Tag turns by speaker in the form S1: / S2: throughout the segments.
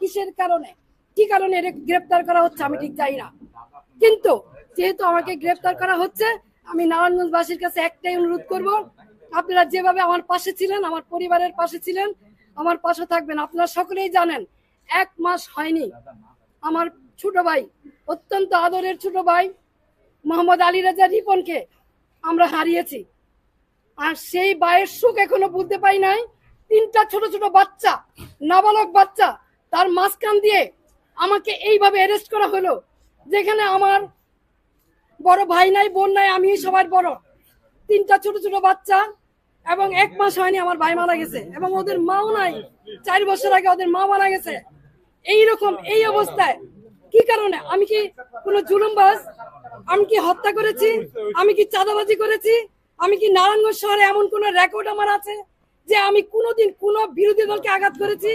S1: কিসের কারণে? কি কারণে এর গ্রেপ্তার করা হচ্ছে? আমি ঠিক জানি না। কিন্তু যেহেতু আমাকে গ্রেপ্তার করা হচ্ছে, আমি নারায়ণগঞ্জবাসীর কাছে একটাই অনুরোধ করব, আপনারা যেভাবে আমার পাশে ছিলেন, আমার পরিবারের পাশে ছিলেন, আমার পাশে থাকবেন। আপনারা সকলেই জানেন, এক মাস হয়নি। আমার ছোট ভাই, অত্যন্ত আদরের ছোট ভাই, মোহাম্মদ আলী রাজা রিপনকে আমরা হারিয়েছি। আর সেই বায়ের সুখ এখনও বুঝতে পাই নাই। তিনটা ছোট ছোট বাচ্চা, নাবালক বাচ্চা তার মাঝখান দিয়ে আমাকে এইভাবে অ্যারেস্ট করা হলো, যেখানে আমার বড় ভাই নাই, বোন নাই আমি সবার বড়। তিনটা ছোট ছোট বাচ্চা এবং এক মাস হয়নি আমার ভাই মারা গেছে এবং ওদের মাও নাই। চার বছর আগে ওদের মা মারা গেছে। এই রকম এই অবস্থায় কি কারণে? আমি কি কোনো জুলুমবাজ? আমি কি হত্যা করেছি? আমি কি চাঁদাবাজি করেছি? আমি কি নারায়ণগঞ্জ শহরে এমন কোন রেকর্ড আমার আছে যে আমি কোনোদিন কোন বিরোধী দলকে আঘাত করেছি?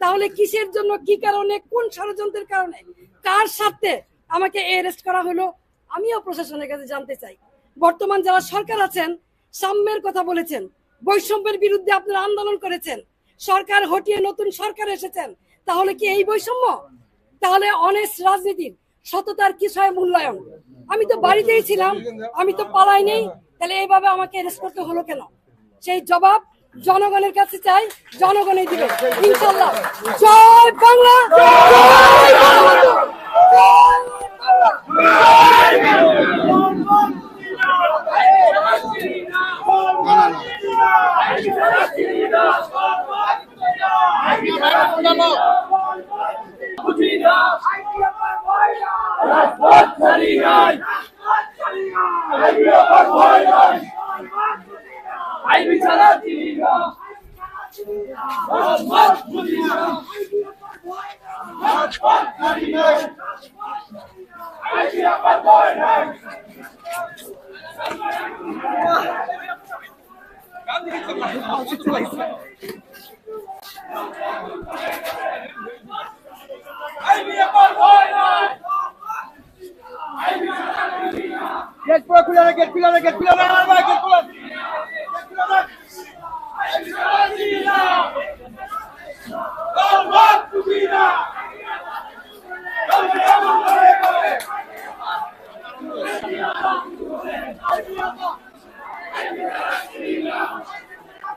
S1: তাহলে কিসের জন্য, কি কারণে, কোন ষড়যন্ত্রের কারণে, কার স্বার্থে আমাকে অ্যারেস্ট করা হলো, আমিও প্রশাসনের কাছে জানতে চাই। বর্তমান যারা সরকার আছেন, সাম্যের কথা বলেছেন, বৈষম্যের বিরুদ্ধে আপনারা আন্দোলন করেছেন, সরকার হটিয়ে নতুন সরকার এসেছেন, তাহলে কি এই বৈষম্য? তাহলে অনেস্ট রাজনীতির সততার বিষয় মূল্যায়ন। আমি তো বাড়িতেই ছিলাম, আমি তো পালাই নেই তাহলে এইভাবে আমাকে অ্যারেস্ট করতে হলো কেন? সেই জবাব জনগণের কাছে চাই জনগণই দিবে ইনশাল্লাহ জয় বাংলা জয় বঙ্গবন্ধু! জয় বাংলা!
S2: গেট পুরো খুলে না গেট খুলে না গেট খুলে না ভাই গেট খুলে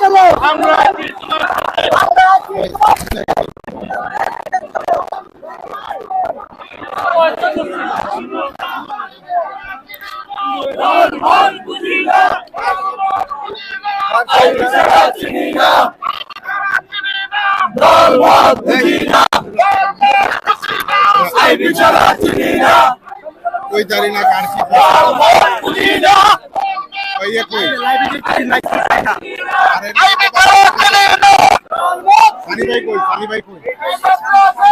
S3: চলো আমরা Thank you. Salvat Medina! Sai Bichara Tunina!
S4: कोई जारी ना कार की Salvat Medina! कोई ये कोई अरे भाई कोई पानी भाई कोई